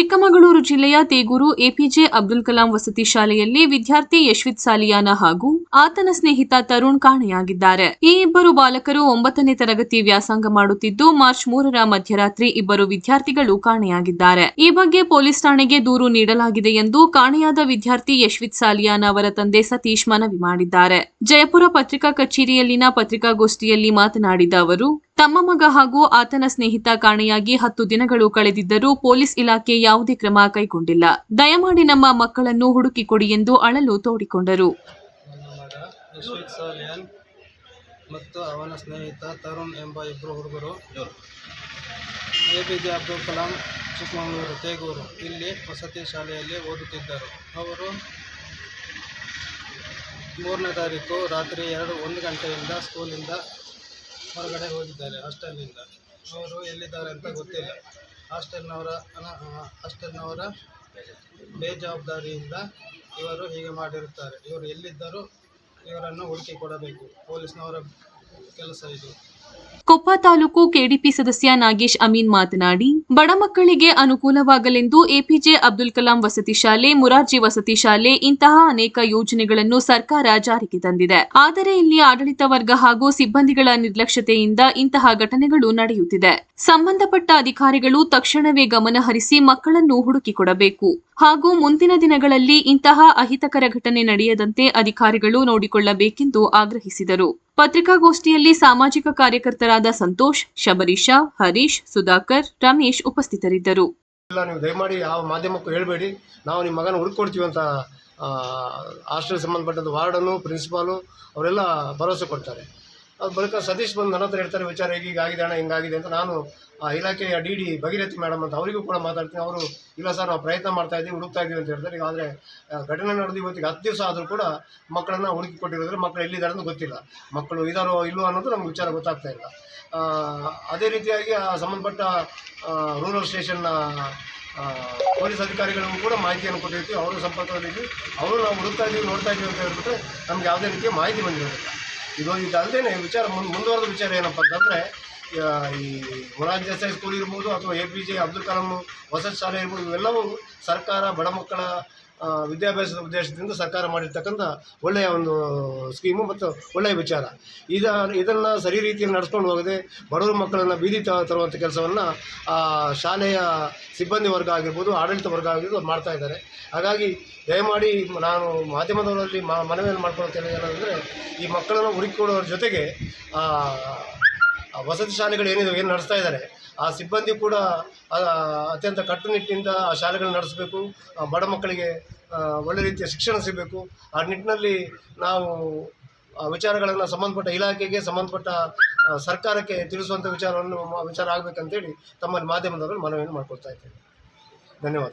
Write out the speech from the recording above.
ಚಿಕ್ಕಮಗಳೂರು ಜಿಲ್ಲೆಯ ತೇಗೂರು ಎಪಿಜೆ ಅಬ್ದುಲ್ ಕಲಾಂ ವಸತಿ ಶಾಲೆಯಲ್ಲಿ ವಿದ್ಯಾರ್ಥಿ ಯಶ್ವಿತ್ ಸಾಲಿಯಾನ ಹಾಗೂ ಆತನ ಸ್ನೇಹಿತ ತರುಣ್ ಕಾಣೆಯಾಗಿದ್ದಾರೆ. ಈ ಇಬ್ಬರು ಬಾಲಕರು ಒಂಬತ್ತನೇ ತರಗತಿ ವ್ಯಾಸಂಗ ಮಾಡುತ್ತಿದ್ದು, ಮಾರ್ಚ್ ಮೂರರ ಮಧ್ಯರಾತ್ರಿ ಇಬ್ಬರು ವಿದ್ಯಾರ್ಥಿಗಳು ಕಾಣೆಯಾಗಿದ್ದಾರೆ. ಈ ಬಗ್ಗೆ ಪೊಲೀಸ್ ಠಾಣೆಗೆ ದೂರು ನೀಡಲಾಗಿದೆ ಎಂದು ಕಾಣೆಯಾದ ವಿದ್ಯಾರ್ಥಿ ಯಶ್ವಿತ್ ಸಾಲಿಯಾನ ಅವರ ತಂದೆ ಸತೀಶ್ ಮನವಿ ಮಾಡಿದ್ದಾರೆ. ಜಯಪುರ ಪತ್ರಿಕಾ ಕಚೇರಿಯಲ್ಲಿನ ಪತ್ರಿಕಾಗೋಷ್ಠಿಯಲ್ಲಿ ಮಾತನಾಡಿದ ಅವರು ತಮ್ಮ ಮಗ ಹಾಗೂ ಆತನ ಸ್ನೇಹಿತ ಕಾಣೆಯಾಗಿ ಹತ್ತು ದಿನಗಳು ಕಳೆದಿದ್ದರೂ ಪೊಲೀಸ್ ಇಲಾಖೆ ಯಾವುದೇ ಕ್ರಮ ಕೈಗೊಂಡಿಲ್ಲ. ದಯಮಾಡಿ ನಮ್ಮ ಮಕ್ಕಳನ್ನು ಹುಡುಕಿಕೊಡಿ ಎಂದು ಅಳಲು ತೋಡಿಕೊಂಡರು. ಮತ್ತು ಅವನ ಸ್ನೇಹಿತ ತರುಣ್ ಎಂಬ ಇಬ್ಬರು ಹುಡುಗರು A P J Abdul Kalam, Chikkamagaluru Tegur, ಇಲ್ಲಿ ವಸತಿ ಶಾಲೆಯಲ್ಲಿ ಓದುತ್ತಿದ್ದರು. ಅವರು ಮೂರನೇ ತಾರೀಕು ರಾತ್ರಿ ಎರಡು, ಒಂದು ಗಂಟೆಯಿಂದ ಸ್ಕೂಲಿಂದ ಹೊರಗಡೆ ಹೋಗಿದ್ದಾರೆ ಹಾಸ್ಟೆಲ್ನಿಂದ. ಅವರು ಎಲ್ಲಿದ್ದಾರೆ ಅಂತ ಗೊತ್ತಿಲ್ಲ. ಹಾಸ್ಟೆಲ್ನವರ ಹಾಸ್ಟೆಲ್ನವರ ಬೇಜವಾಬ್ದಾರಿಯಿಂದ ಇವರು ಹೀಗೆ ಮಾಡಿರುತ್ತಾರೆ. ಇವರು ಎಲ್ಲಿದ್ದರೂ ಇವರನ್ನು ಹುಡುಕಿ ಕೊಡಬೇಕು. ಪೊಲೀಸ್ನವರ ಕೆಲಸ ಇದು. ಕೊಪ್ಪ ತಾಲೂಕು ಕೆಡಿಪಿ ಸದಸ್ಯ ನಾಗೇಶ್ ಅಮೀನ್ ಮಾತನಾಡಿ, ಬಡ ಮಕ್ಕಳಿಗೆ ಅನುಕೂಲವಾಗಲೆಂದು ಎಪಿಜೆ ಅಬ್ದುಲ್ ಕಲಾಂ ವಸತಿ ಶಾಲೆ, ಮುರಾರ್ಜಿ ವಸತಿ ಶಾಲೆ ಇಂತಹ ಅನೇಕ ಯೋಜನೆಗಳನ್ನು ಸರ್ಕಾರ ಜಾರಿಗೆ ತಂದಿದೆ. ಆದರೆ ಇಲ್ಲಿ ಆಡಳಿತ ವರ್ಗ ಹಾಗೂ ಸಿಬ್ಬಂದಿಗಳ ನಿರ್ಲಕ್ಷ್ಯತೆಯಿಂದ ಇಂತಹ ಘಟನೆಗಳು ನಡೆಯುತ್ತಿದೆ. ಸಂಬಂಧಪಟ್ಟ ಅಧಿಕಾರಿಗಳು ತಕ್ಷಣವೇ ಗಮನ ಹರಿಸಿ ಮಕ್ಕಳನ್ನು ಹುಡುಕಿಕೊಡಬೇಕು. ಹಾಗೂ ಮುಂದಿನ ದಿನಗಳಲ್ಲಿ ಇಂತಹ ಅಹಿತಕರ ಘಟನೆ ನಡೆಯದಂತೆ ಅಧಿಕಾರಿಗಳು ನೋಡಿಕೊಳ್ಳಬೇಕೆಂದು ಆಗ್ರಹಿಸಿದರು. ಪತ್ರಿಕಾಗೋಷ್ಠಿಯಲ್ಲಿ ಸಾಮಾಜಿಕ ಕಾರ್ಯಕರ್ತರಾದ ಸಂತೋಷ್, ಶಬರೀಶ, ಹರೀಶ್, ಸುಧಾಕರ್, ರಮೇಶ್ ಉಪಸ್ಥಿತರಿದ್ದರು. ಇಲ್ಲ ನೀವು ದಯಮಾಡಿ ಯಾವ ಮಾಧ್ಯಮಕ್ಕೂ ಹೇಳಬೇಡಿ. ನಾವು ನಿಮ್ಮ ಮಗನ ಹುಡುಕೊಡ್ತೀವಿ ಅಂತ ಹಾಸ್ಟೆಲ್ ಸಂಬಂಧಪಟ್ಟಂತ ವಾರ್ಡನ್ನು, ಪ್ರಿನ್ಸಿಪಾಲು ಅವರೆಲ್ಲ ಭರವಸೆ ಕೊಡ್ತಾರೆ. ಅದು ಬಳಿಕ ಸತೀಶ್ ಬಂದು ನನ್ನ ಹತ್ರ ಹೇಳ್ತಾರೆ, ವಿಚಾರ ಹೀಗೆ ಹೀಗಾಗಿದೆ ಅಣ್ಣ ಹಿಂಗಾಗಿದೆ ಅಂತ ನಾನು ಆ ಇಲಾಖೆಯ ಡಿ ಡಿ ಭಗೀರಥಿ ಮೇಡಮ್ ಅಂತ ಅವರಿಗೂ ಕೂಡ ಮಾತಾಡ್ತೀನಿ. ಅವರು, ಇಲ್ಲ ಸರ್, ನಾವು ಪ್ರಯತ್ನ ಮಾಡ್ತಾ ಇದ್ದೀವಿ, ಹುಡುಕ್ತಾ ಇದ್ದೀವಿ ಅಂತ ಹೇಳ್ತಾರೆ. ಈಗ ಆದರೆ ಘಟನೆ ನಡೆದು ಇವತ್ತಿಗೆ ಹತ್ತು ದಿವಸ ಆದರೂ ಕೂಡ ಮಕ್ಕಳನ್ನು ಹುಡುಕಿ ಕೊಟ್ಟಿರೋದ್ರೆ ಮಕ್ಕಳು ಎಲ್ಲಿದ್ದಾರೆ ಅಂತ ಗೊತ್ತಿಲ್ಲ. ಮಕ್ಕಳು ಇದಾರೋ ಇಲ್ಲೋ ಅನ್ನೋದು ನಮ್ಗೆ ವಿಚಾರ ಗೊತ್ತಾಗ್ತಾ ಇಲ್ಲ. ಅದೇ ರೀತಿಯಾಗಿ ಆ ಸಂಬಂಧಪಟ್ಟ ರೂರಲ್ ಸ್ಟೇಷನ್ನ ಪೊಲೀಸ್ ಅಧಿಕಾರಿಗಳಿಗೂ ಕೂಡ ಮಾಹಿತಿಯನ್ನು ಕೊಟ್ಟಿರ್ತೀವಿ. ಅವರು ಸಂಪರ್ಕದಲ್ಲಿದ್ದು ಅವರು ನಾವು ಹುಡುಕ್ತಾ ಇದ್ದೀವಿ, ನೋಡ್ತಾ ಇದ್ದೀವಿ ಅಂತ ಹೇಳ್ಬಿಟ್ರೆ ನಮ್ಗೆ ಯಾವುದೇ ರೀತಿಯ ಮಾಹಿತಿ ಬಂದಿರೋದಿಲ್ಲ. ಇದು ಇದಲ್ಲದೆ ವಿಚಾರ ಮುಂದೆ ಮುಂದುವರೆದ ವಿಚಾರ ಏನಪ್ಪ ಅಂತಂದರೆ ಈ ಮೊರಾರ್ಜಿ ದೇಸಾಯಿ ಸ್ಕೂಲ್ ಇರ್ಬೋದು ಅಥವಾ A P J, Abdul Kalam, ವಸತಿ ಶಾಲೆ ಇರ್ಬೋದು, ಇವೆಲ್ಲವೂ ಸರ್ಕಾರ, ಬಡ ಮಕ್ಕಳ ವಿದ್ಯಾಭ್ಯಾಸದ ಉದ್ದೇಶದಿಂದ ಸರ್ಕಾರ ಮಾಡಿರ್ತಕ್ಕಂಥ ಒಳ್ಳೆಯ ಒಂದು ಸ್ಕೀಮು ಮತ್ತು ಒಳ್ಳೆಯ ವಿಚಾರ. ಇದ, ಇದನ್ನು ಸರಿ ರೀತಿಯಲ್ಲಿ ನಡೆಸ್ಕೊಂಡು ಹೋಗದೆ ಬಡವರ ಮಕ್ಕಳನ್ನು ಬೀದಿ ತರುವಂಥ ಕೆಲಸವನ್ನು ಶಾಲೆಯ ಸಿಬ್ಬಂದಿ ವರ್ಗ ಆಗಿರ್ಬೋದು, ಆಡಳಿತ ವರ್ಗ ಆಗಿರ್ಬೋದು ಮಾಡ್ತಾ ಇದ್ದಾರೆ. ಹಾಗಾಗಿ ದಯಮಾಡಿ ನಾನು ಮಾಧ್ಯಮದವರಲ್ಲಿ ಮನವಿಯನ್ನು ಮಾಡ್ಕೊಳ್ತೇನೆ ಏನಂದರೆ ಈ ಮಕ್ಕಳನ್ನು ಹುಡುಕಿಕೊಡೋದ್ರ ಜೊತೆಗೆ ವಸತಿ ಶಾಲೆಗಳು ಏನಿದೆ ಏನು ನಡೆಸ್ತಾ ಇದ್ದಾರೆ? ಆ ಸಿಬ್ಬಂದಿ ಕೂಡ ಅತ್ಯಂತ ಕಟ್ಟುನಿಟ್ಟಿನಿಂದ ಆ ಶಾಲೆಗಳನ್ನ ನಡೆಸಬೇಕು. ಬಡ ಮಕ್ಕಳಿಗೆ ಒಳ್ಳೆ ರೀತಿಯ ಶಿಕ್ಷಣ ಸಿಗಬೇಕು. ಆ ನಿಟ್ಟಿನಲ್ಲಿ ನಾವು ವಿಚಾರಗಳನ್ನು ಸಂಬಂಧಪಟ್ಟ ಇಲಾಖೆಗೆ, ಸಂಬಂಧಪಟ್ಟ ಸರ್ಕಾರಕ್ಕೆ ತಿಳಿಸುವಂಥ ವಿಚಾರವನ್ನು, ವಿಚಾರ ಆಗಬೇಕಂತೇಳಿ ತಮ್ಮಲ್ಲಿ ಮಾಧ್ಯಮದವರು ಮನವಿಯನ್ನು ಮಾಡ್ಕೊಳ್ತಾ ಇದ್ದೇವೆ. ಧನ್ಯವಾದ.